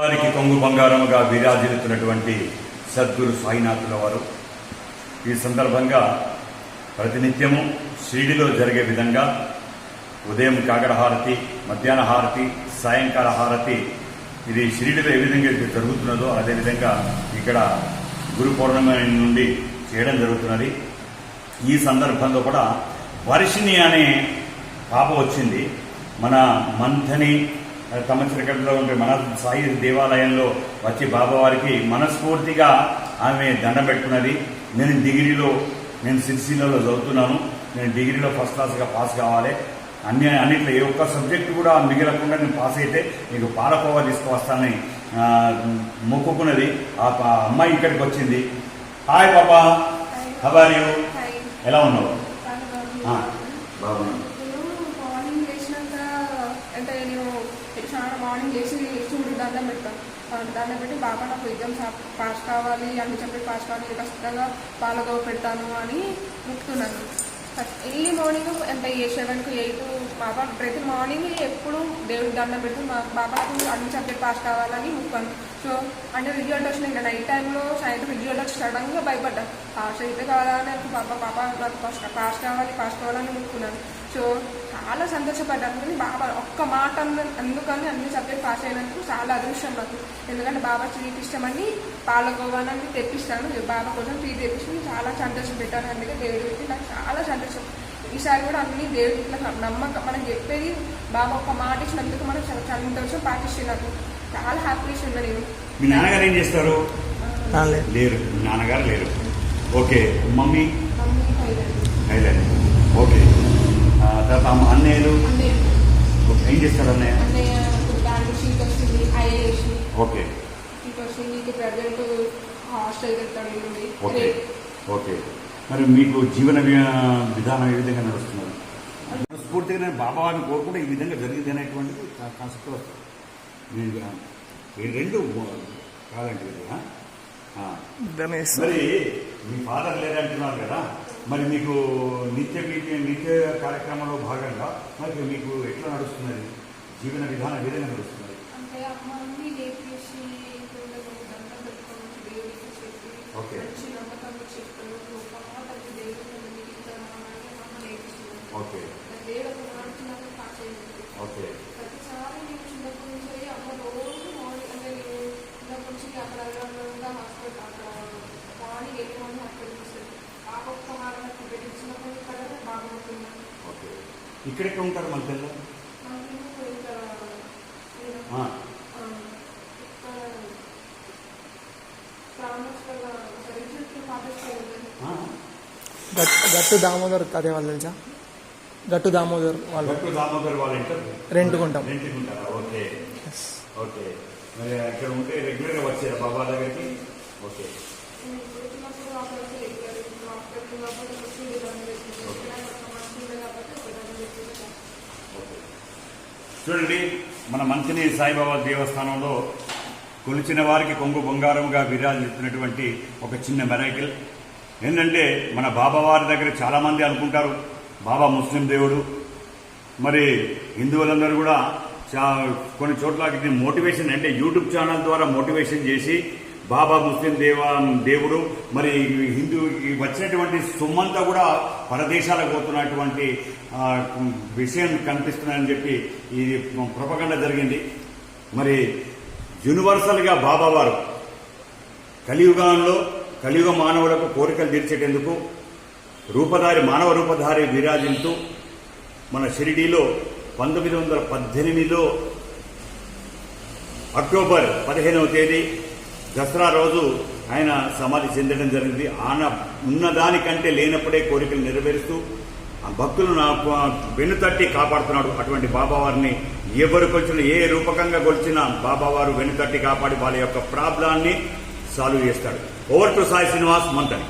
వారికి కొంగు బంగారముగా విరాజిల్లుతున్నటువంటి సద్గురు సాయినాథుల వారు. ఈ సందర్భంగా ప్రతినిత్యము షిరిడిలో జరిగే విధంగా ఉదయం కాకర హారతి మధ్యాహ్న హారతి సాయంకాల హారతి ఇది షిరిడిలో ఏ విధంగా అయితే జరుగుతున్నదో అదేవిధంగా ఇక్కడ గురు పౌర్ణమి నుండి చేయడం జరుగుతున్నది. ఈ సందర్భంలో కూడా వర్షిణి అనే పాప వచ్చింది. మన మంథని తమచిరకట్లో ఉండే మన సాయి దేవాలయంలో వచ్చి బాబావారికి మనస్ఫూర్తిగా ఆమె దండం పెట్టుకున్నది. నేను డిగ్రీలో నేను సిరిసిల్లలో చదువుతున్నాను. నేను డిగ్రీలో ఫస్ట్ క్లాస్గా పాస్ కావాలి. అన్ని అన్నిట్లో ఏ ఒక్క సబ్జెక్టు కూడా మిగలకుండా నేను పాస్ అయితే నీకు పాలకోవా తీసుకువస్తానని మొక్కుకున్నది. ఆ ప- అమ్మాయి ఇక్కడికి వచ్చింది. హాయ్ పాపా హవర్ యూ. ఎలా ఉన్నావు? బాగున్నాను. చాలా మార్నింగ్ లేచి చూడు దండం పెడతాను దండం పెట్టి బాబా నాకు ఎగ్జామ్స్ పాస్ కావాలి అన్ని చెప్పి పాస్ కావాలి ఖచ్చితంగా పాలగో పెడతాను అని ముక్తున్నాను ఎర్లీ మార్నింగ్ అంటే ఏ సెవెన్కు ఎయిట్ బాబా ప్రతి మార్నింగ్ ఎప్పుడు దేవుడికి దండం పెడుతూ మా బాబాకు అన్ని సబ్జెక్ట్ పాస్ కావాలని ముక్కాను సో అంటే రిజల్ట్ వచ్చినాయి ఇంకా నైట్ టైంలో సాయంత్రం రిజల్ట్ వచ్చి సడన్గా భయపడ్డా. పాస్ అయితే కాదా నాకు బాబా పాప నాకు పాస్ పాస్ కావాలి పాస్ కావాలని ముక్కున్నాను సో చాలా సంతోషపడ్డాను కానీ బాబా ఒక్క మాట అందుకని అన్ని సబ్జెక్ట్ పాస్ అయినందుకు చాలా అదృష్టం నాకు ఎందుకంటే బాబా స్వీట్ ఇష్టమని పాలకోవాలని తెప్పిస్తాను. బాబా కోసం స్వీట్ తెప్పించి చాలా సంతోషం పెట్టాను. అందుకే దేవుడికి నాకు చాలా సంతోషం. ఈసారి కూడా అన్ని ఇట్లా నమ్మకం మనం చెప్పేది బాబా ఒక్క మాట ఇచ్చినందుకు మనం చాలా సంతోషం పాటిస్తున్నాను చాలా హ్యాపీగా ఉన్నా నేను మీ నాన్నగారు ఏం చేస్తారు? లేరు. మీ నాన్నగారు లేరు. ఓకే. మమ్మీ. Highlight okay. తర్వాత అమ్మ అన్నయ్యలు? ఏం చేస్తారు అన్నయ్య? ఓకే. ఓకే. ఓకే. మరి మీకు జీవన విధానం ఏ విధంగా నడుస్తున్నారు? స్ఫూర్తిగా నేను బాబావారిని కోరుకుంటే ఈ విధంగా జరిగింది అనేటువంటిది కాన్సెప్ట్ వస్తుంది. రెండు కాదండి మరి మీ ఫాదర్ లేదంటున్నారు కదా మరి మీకు నిత్య నిత్య నిత్య కార్యక్రమంలో భాగంగా మరి మీకు ఎట్లా నడుస్తున్నది? జీవన విధానం ఏ విధంగా నడుస్తున్నది? అంటే ఓకే. ఓకే. ఓకే. ఇక్కడ ఎక్కడ ఉంటారు మన పిల్లలు? ఆ, గట్టు దామోదర్ కదే వాళ్ళు తెలుసా గట్టు దామోదర్ వాళ్ళు గట్టు దామోదర్ వాళ్ళ ఇంటర్ రెంట్కుంటాం. రెంట్కుంటారా? ఓకే. ఓకే. మరి అక్కడ ఉంటే రెగ్యులర్గా వచ్చారా బాబా దగ్గరికి? ఓకే. చూడండి మన మంచిని సాయిబాబా దేవస్థానంలో కొలిచిన వారికి కొంగు బంగారంగా విరాజిస్తున్నటువంటి ఒక చిన్న మెరైకిల్. ఏంటంటే మన బాబా వారి దగ్గర చాలా మంది అనుకుంటారు బాబా ముస్లిం దేవుడు. మరి హిందువులందరూ కూడా చా కొన్ని చోట్ల మోటివేషన్ అంటే యూట్యూబ్ ఛానల్ ద్వారా మోటివేషన్ చేసి బాబా ముస్లిం దేవ దేవుడు మరి హిందూ వచ్చినటువంటి సొమ్మంతా కూడా పరదేశాలకు పోతున్నటువంటి విషయం కనిపిస్తుందని చెప్పి ఇది ప్రపగండ జరిగింది. మరి యూనివర్సల్గా బాబా వారు కలియుగంలో కలియుగ మానవులకు కోరికలు తీర్చేటందుకు రూపధారి మానవ రూపధారి విరాజిల్తూ మన షిరిడీలో పంతొమ్మిది వందల పద్దెనిమిదిలో అక్టోబర్ పదిహేనవ తేదీ దసరా రోజు ఆయన సమాధి చెందడం జరిగింది. ఆయన ఉన్నదానికంటే లేనప్పుడే కోరికలు నెరవేరుస్తూ ఆ భక్తులు నాకు వెనుతట్టి కాపాడుతున్నాడు. అటువంటి బాబావారిని ఎవరు కొలిచిన ఏ రూపకంగా కొలిచినా బాబావారు వెనుతట్టి కాపాడి వాళ్ళ యొక్క ప్రాబ్లాన్ని సాల్వ్ చేస్తాడు. Over to Sai Srinivas Mantani